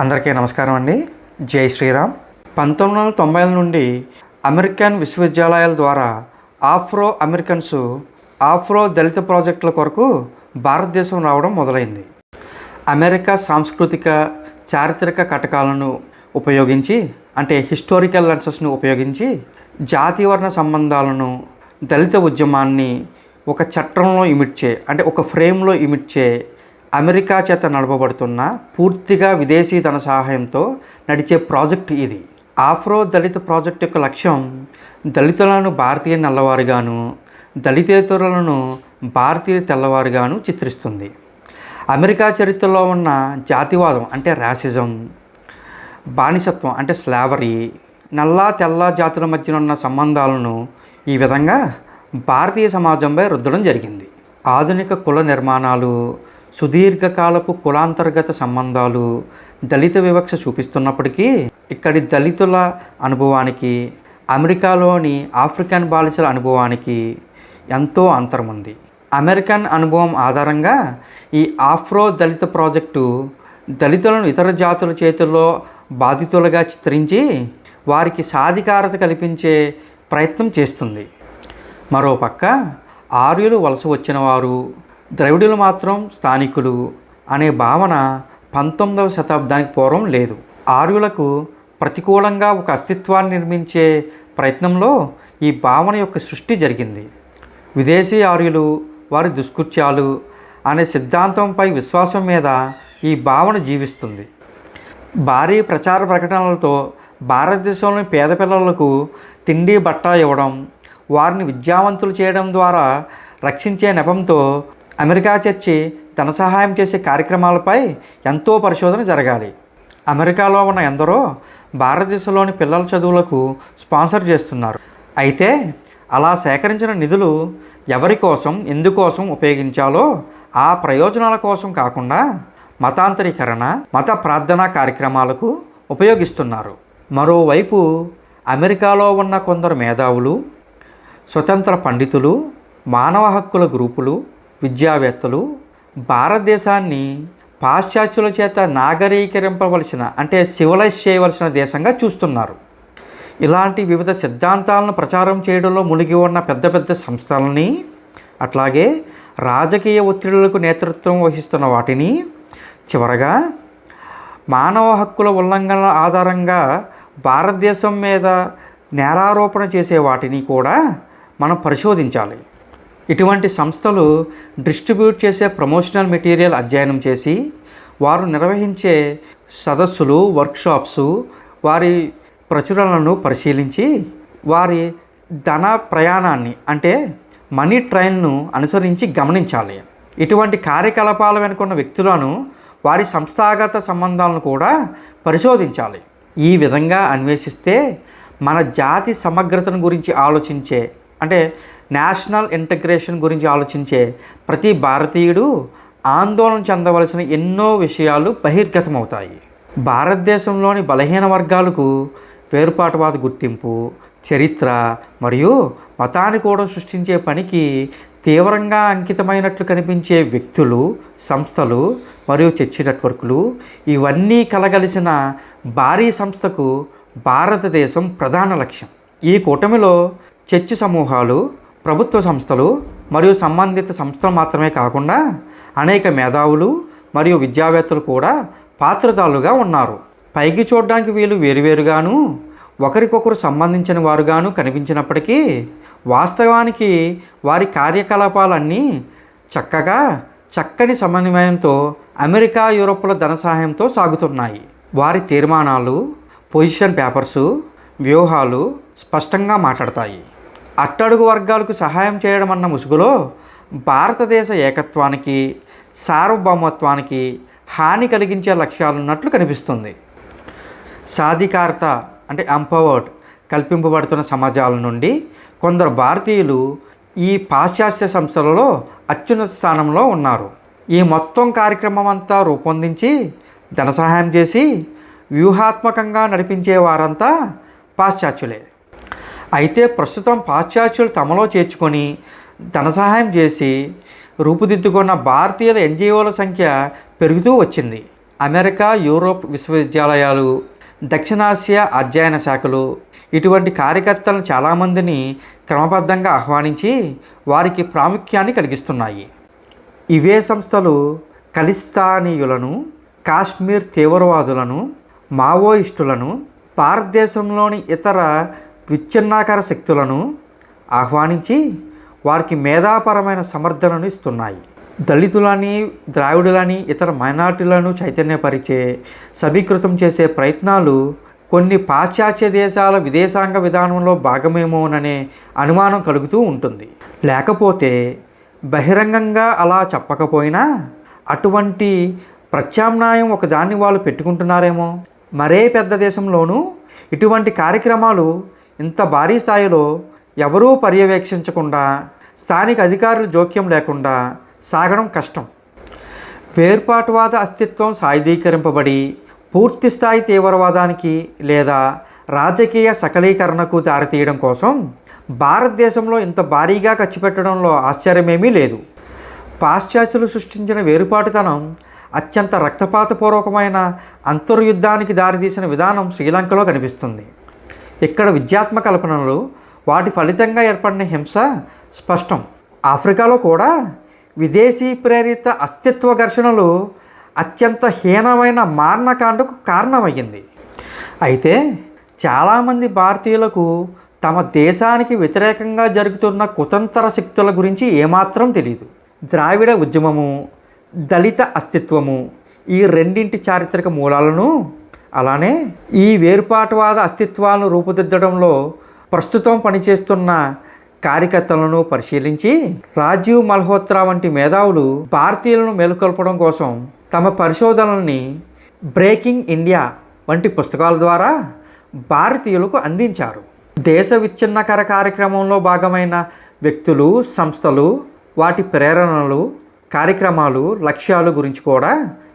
అందరికీ నమస్కారం అండి. జై శ్రీరామ్. పంతొమ్మిది వందల తొంభైల నుండి అమెరికన్ విశ్వవిద్యాలయాల ద్వారా ఆఫ్రో అమెరికన్స్ ఆఫ్రో దళిత ప్రాజెక్టుల కొరకు భారతదేశం రావడం మొదలైంది. అమెరికా సాంస్కృతిక చారిత్రక కటకాలను ఉపయోగించి అంటే హిస్టారికల్ లెన్సెస్ను ఉపయోగించి జాతివర్ణ సంబంధాలను దళిత ఉద్యమాన్ని ఒక చట్టంలో ఇమిడ్చే అంటే ఒక ఫ్రేమ్లో ఇమిడ్చే అమెరికా చేత నడపబడుతున్న పూర్తిగా విదేశీ ధన సహాయంతో నడిచే ప్రాజెక్ట్ ఇది. ఆఫ్రో దళిత ప్రాజెక్ట్ యొక్క లక్ష్యం దళితులను భారతీయ నల్లవారుగాను దళితేతరులను భారతీయ తెల్లవారుగాను చిత్రిస్తుంది. అమెరికా చరిత్రలో ఉన్న జాతివాదం అంటే రాసిజం బానిసత్వం అంటే స్లావరీ నల్ల తెల్ల జాతుల మధ్య ఉన్న సంబంధాలను ఈ విధంగా భారతీయ సమాజంపై రుద్దడం జరిగింది. ఆధునిక కుల నిర్మాణాలు సుదీర్ఘకాలపు కులాంతర్గత సంబంధాలు దళిత వివక్ష చూపిస్తున్నప్పటికీ ఇక్కడి దళితుల అనుభవానికి అమెరికాలోని ఆఫ్రికన్ బాలిసల అనుభవానికి ఎంతో అంతరం ఉంది. అమెరికన్ అనుభవం ఆధారంగా ఈ ఆఫ్రో దళిత ప్రాజెక్టు దళితులను ఇతర జాతుల చేతుల్లో బాధితులుగా చిత్రించి వారికి సాధికారత కల్పించే ప్రయత్నం చేస్తుంది. మరోపక్క ఆర్యులు వలస వచ్చిన వారు ద్రవిడులు మాత్రం స్థానికులు అనే భావన పంతొమ్మిదవ శతాబ్దానికి పూర్వం లేదు. ఆర్యులకు ప్రతికూలంగా ఒక అస్తిత్వాన్ని నిర్మించే ప్రయత్నంలో ఈ భావన యొక్క సృష్టి జరిగింది. విదేశీ ఆర్యులు వారి దుష్కృత్యాలు అనే సిద్ధాంతంపై విశ్వాసం మీద ఈ భావన జీవిస్తుంది. భారీ ప్రచార ప్రకటనలతో భారతదేశంలోని పేద పిల్లలకు తిండి బట్ట ఇవ్వడం వారిని విద్యావంతులు చేయడం ద్వారా రక్షించే నెపంతో అమెరికా చర్చి ధన సహాయం చేసే కార్యక్రమాలపై ఎంతో పరిశోధన జరగాలి. అమెరికాలో ఉన్న ఎందరో భారతదేశంలోని పిల్లల చదువులకు స్పాన్సర్ చేస్తున్నారు. అయితే అలా సేకరించిన నిధులు ఎవరి కోసం ఎందుకోసం ఉపయోగించాలో ఆ ప్రయోజనాల కోసం కాకుండా మతాంతరీకరణ మత ప్రార్థనా కార్యక్రమాలకు ఉపయోగిస్తున్నారు. మరోవైపు అమెరికాలో ఉన్న కొందరు మేధావులు స్వతంత్ర పండితులు మానవ హక్కుల గ్రూపులు విద్యావేత్తలు భారతదేశాన్ని పాశ్చాత్యుల చేత నాగరీకరింపవలసిన అంటే సివిలైజ్ చేయవలసిన దేశంగా చూస్తున్నారు. ఇలాంటి వివిధ సిద్ధాంతాలను ప్రచారం చేయడంలో మునిగి ఉన్న పెద్ద పెద్ద సంస్థలని అట్లాగే రాజకీయ ఒత్తిడులకు నేతృత్వం వహిస్తున్న వాటిని చివరగా మానవ హక్కుల ఉల్లంఘనల ఆధారంగా భారతదేశం మీద నేరారోపణ చేసే వాటిని కూడా మనం పరిశోధించాలి. ఇటువంటి సంస్థలు డిస్ట్రిబ్యూట్ చేసే ప్రమోషనల్ మెటీరియల్ అధ్యయనం చేసి వారు నిర్వహించే సదస్సులు వర్క్షాప్స్ వారి ప్రచురణలను పరిశీలించి వారి ధన ప్రయాణాన్ని అంటే మనీ ట్రైన్ను అనుసరించి గమనించాలి. ఇటువంటి కార్యకలాపాల వెనుకున్న వ్యక్తులను వారి సంస్థాగత సంబంధాలను కూడా పరిశోధించాలి. ఈ విధంగా అన్వేషిస్తే మన జాతి సమగ్రతను గురించి ఆలోచించే అంటే నేషనల్ ఇంటగ్రేషన్ గురించి ఆలోచించే ప్రతి భారతీయుడు ఆందోళన చెందవలసిన ఎన్నో విషయాలు బహిర్గతమవుతాయి. భారతదేశంలోని బలహీన వర్గాలకు వేరుపాటువాద గుర్తింపు చరిత్ర మరియు మతాన్ని కూడా సృష్టించే పనికి తీవ్రంగా అంకితమైనట్లు కనిపించే వ్యక్తులు సంస్థలు మరియు చర్చి నెట్వర్క్లు ఇవన్నీ కలగలిసిన భారీ సంస్థకు భారతదేశం ప్రధాన లక్ష్యం. ఈ కూటమిలో చర్చి సమూహాలు ప్రభుత్వ సంస్థలు మరియు సంబంధిత సంస్థలు మాత్రమే కాకుండా అనేక మేధావులు మరియు విద్యావేత్తలు కూడా పాత్రదారులుగా ఉన్నారు. పైకి చూడడానికి వీళ్ళు వేరువేరుగాను ఒకరికొకరు సంబంధించిన వారుగాను కనిపించినప్పటికీ వాస్తవానికి వారి కార్యకలాపాలన్నీ చక్కగా చక్కని సమన్వయంతో అమెరికా యూరోప్ల ధన సహాయంతో సాగుతున్నాయి. వారి తీర్మానాలు పొజిషన్ పేపర్సు వ్యూహాలు స్పష్టంగా మాట్లాడతాయి. అట్టడుగు వర్గాలకు సహాయం చేయడం అన్న ముసుగులో భారతదేశ ఏకత్వానికి సార్వభౌమత్వానికి హాని కలిగించే లక్ష్యాలున్నట్లు కనిపిస్తుంది. సాధికారత అంటే ఎంపవర్డ్ కల్పింపబడుతున్న సమాజాల నుండి కొందరు భారతీయులు ఈ పాశ్చాత్య సంస్థలలో అత్యున్నత స్థానంలో ఉన్నారు. ఈ మొత్తం కార్యక్రమం అంతా రూపొందించి ధన సహాయం చేసి వ్యూహాత్మకంగా నడిపించే వారంతా పాశ్చాత్యులే. అయితే ప్రస్తుతం పాశ్చాత్యులు తమలో చేర్చుకొని ధన సహాయం చేసి రూపుదిద్దుకున్న భారతీయుల ఎన్జిఓల సంఖ్య పెరుగుతూ వచ్చింది. అమెరికా యూరోప్ విశ్వవిద్యాలయాలు దక్షిణాసియా అధ్యయన శాఖలు ఇటువంటి కార్యకర్తలను చాలామందిని క్రమబద్ధంగా ఆహ్వానించి వారికి ప్రాముఖ్యాన్ని కలిగిస్తున్నాయి. ఇవే సంస్థలు ఖలిస్తానీయులను కాశ్మీర్ తీవ్రవాదులను మావోయిస్టులను భారతదేశంలోని ఇతర విచ్ఛిన్నాకర శక్తులను ఆహ్వానించి వారికి మేధాపరమైన సమర్థనను ఇస్తున్నాయి. దళితులని ద్రావిడులని ఇతర మైనార్టీలను చైతన్యపరిచే సమీకృతం చేసే ప్రయత్నాలు కొన్ని పాశ్చాత్య దేశాల విదేశాంగ విధానంలో భాగమేమోననే అనుమానం కలుగుతూ ఉంటుంది. లేకపోతే బహిరంగంగా అలా చెప్పకపోయినా అటువంటి ప్రత్యామ్నాయం ఒకదాన్ని వాళ్ళు పెట్టుకుంటున్నారేమో? మరే పెద్ద దేశంలోనూ ఇటువంటి కార్యక్రమాలు ఇంత భారీ స్థాయిలో ఎవరూ పర్యవేక్షించకుండా స్థానిక అధికారుల జోక్యం లేకుండా సాగడం కష్టం. వేర్పాటువాద అస్తిత్వం సాయుధీకరింపబడి పూర్తి స్థాయి తీవ్రవాదానికి లేదా రాజకీయ సకలీకరణకు దారితీయడం కోసం భారతదేశంలో ఇంత భారీగా ఖర్చు పెట్టడంలో ఆశ్చర్యమేమీ లేదు. పాశ్చాత్యులు సృష్టించిన వేరుపాటుతనం అత్యంత రక్తపాతపూర్వకమైన అంతర్యుద్ధానికి దారితీసిన విధానం శ్రీలంకలో కనిపిస్తుంది. ఇక్కడ విద్యాత్మ కల్పనలు వాటి ఫలితంగా ఏర్పడిన హింస స్పష్టం. ఆఫ్రికాలో కూడా విదేశీ ప్రేరిత అస్తిత్వ ఘర్షణలు అత్యంత హీనమైన మారణకాండకు కారణమయ్యింది. అయితే చాలామంది భారతీయులకు తమ దేశానికి వ్యతిరేకంగా జరుగుతున్న కుతంత్ర శక్తుల గురించి ఏమాత్రం తెలియదు ద్రావిడ ఉద్యమము దళిత అస్తిత్వము ఈ రెండింటి చారిత్రక మూలాలను అలానే ఈ వేరుపాటువాద అస్తిత్వాలను రూపుదిద్దడంలో ప్రస్తుతం పనిచేస్తున్న కార్యకర్తలను పరిశీలించి రాజీవ్ మల్హోత్రా వంటి మేధావులు భారతీయులను మేలుకొల్పడం కోసం తమ పరిశోధనల్ని బ్రేకింగ్ ఇండియా వంటి పుస్తకాల ద్వారా భారతీయులకు అందించారు. దేశ విచ్ఛిన్నకర కార్యక్రమంలో భాగమైన వ్యక్తులు సంస్థలు వాటి ప్రేరణలు కార్యక్రమాలు లక్ష్యాలు గురించి కూడా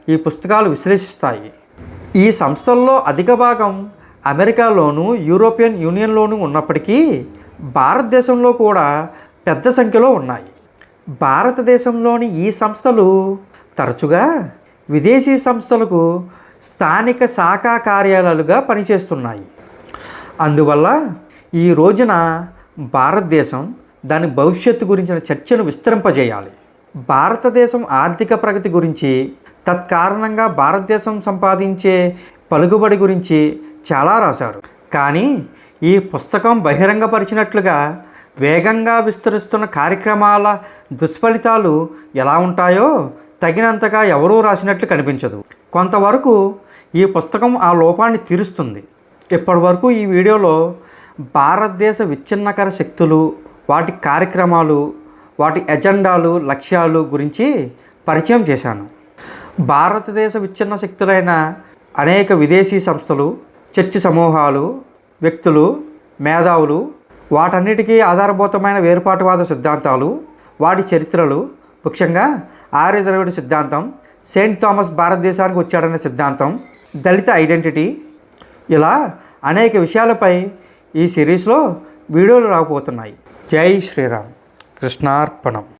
ఈ పుస్తకాలు విశ్లేషిస్తాయి. ఈ సంస్థల్లో అధిక భాగం అమెరికాలోను యూరోపియన్ యూనియన్లోనూ ఉన్నప్పటికీ భారతదేశంలో కూడా పెద్ద సంఖ్యలో ఉన్నాయి. భారతదేశంలోని ఈ సంస్థలు తరచుగా విదేశీ సంస్థలకు స్థానిక శాఖా కార్యాలయాలుగా పనిచేస్తున్నాయి. అందువల్ల ఈ రోజున భారతదేశం దాని భవిష్యత్తు గురించిన చర్చను విస్తరింపజేయాలి. భారతదేశం ఆర్థిక ప్రగతి గురించి తత్కారణంగా భారతదేశం సంపాదించే పలుకుబడి గురించి చాలా రాశారు. కానీ ఈ పుస్తకం బహిరంగపరిచినట్లుగా వేగంగా విస్తరిస్తున్న కార్యక్రమాల దుష్ఫలితాలు ఎలా ఉంటాయో తగినంతగా ఎవరూ రాసినట్లు కనిపించదు. కొంతవరకు ఈ పుస్తకం ఆ లోపాన్ని తీరుస్తుంది. ఇప్పటి వరకు ఈ వీడియోలో భారతదేశ విచ్ఛిన్నకర శక్తులు వాటి కార్యక్రమాలు వాటి ఎజెండాలు లక్ష్యాలు గురించి పరిచయం చేశాను. భారతదేశ విచ్ఛిన్న శక్తులైన అనేక విదేశీ సంస్థలు చర్చి సమూహాలు వ్యక్తులు మేధావులు వాటన్నిటికీ ఆధారభూతమైన వేరుపాటువాద సిద్ధాంతాలు వాటి చరిత్రలు ముఖ్యంగా ఆర్యద్రవిడ సిద్ధాంతం సెయింట్ థామస్ భారతదేశానికి వచ్చాడనే సిద్ధాంతం దళిత ఐడెంటిటీ ఇలా అనేక విషయాలపై ఈ సిరీస్లో వీడియోలు రాకపోతున్నాయి జై శ్రీరామ్. కృష్ణార్పణం.